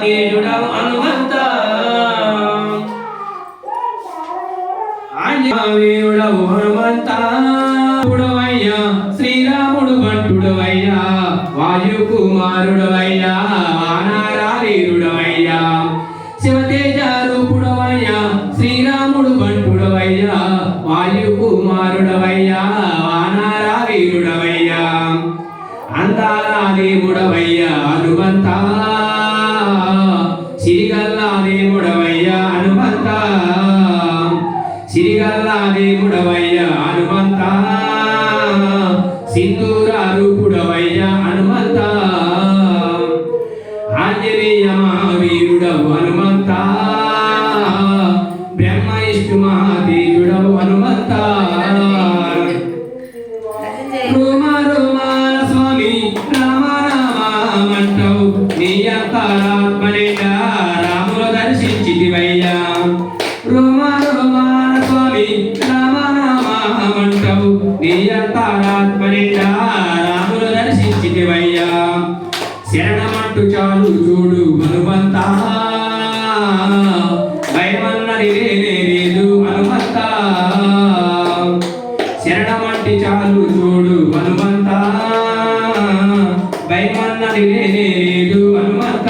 తేజుడవు మహాతేజుడవు హనుమంత. ఆంజనేయుడవు హనుమంత. పుడవయ్యా శ్రీరాముడు భట్టుడవయ్యా వాయు కుమారుడవయ్యా వానారారీరుడవయ్యా శివతేజ రూపుడవయ్యా శ్రీరాముడు భట్టుడవయ్యా వాయు కుమారుడవయ్యా వానారారీరుడవయ్యా అందాల దేవుడవయ్యా. సిరిగల్లా దేవుడవయ్యా హనుమంత? సింధూర రూపుడవయ్యా హనుమంత? ఆంజనేయ మహావీరుడవు హనుమంత? బ్రహ్మ విష్ణు మహాదేవుడవు హనుమంత రోమ రోమాన స్వామి రామ రామంటావు నీ అంతరాత్మనేగా రామంటావు నీ అంతరాత్మనేగా దర్శించితివయ్యా. శరణమంటూ చాలు చూడు హనుమంత. భయమన్నది లేనే లేదు హనుమంత. శరణమంటి చాలు చూడు హనుమంత. భయమన్నది లేనే లేదు హనుమంత.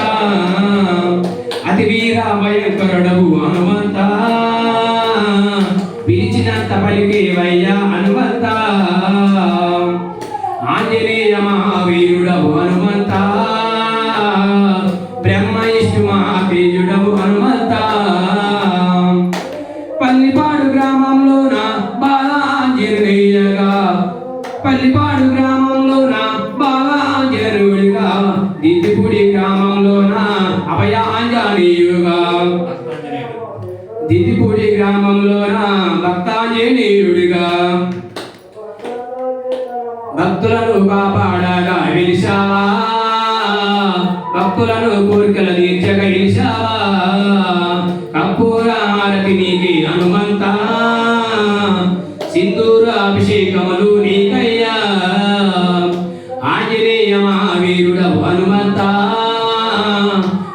అతి వీర భయంకరుడవు హనుమంత. పిలిచినంత పలికేవయ్యా మహాతేజుడవు హనుమంత. పల్లిపాడు గ్రామంలోన బాలాంజనేయగా పల్లిపాడు గ్రామంలోన బాలాంజనుడిగా దిద్దిపూడి గ్రామంలోన అభయాంజనీయుగా దిద్దిపూడి గ్రామంలోన భక్తాంజనేయుడిగా. భక్తులను కాపాడగా వెలిశావా భక్తులను కోరికల హారతి నీకి హనుమంత. సింధూర అభిషేకములు నీకయ్యా. ఆంజనేయ మహావీరుడవు హనుమంత.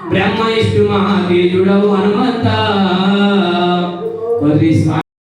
బ్రహ్మ విష్ణు మహాతేజుడవు హనుమంత.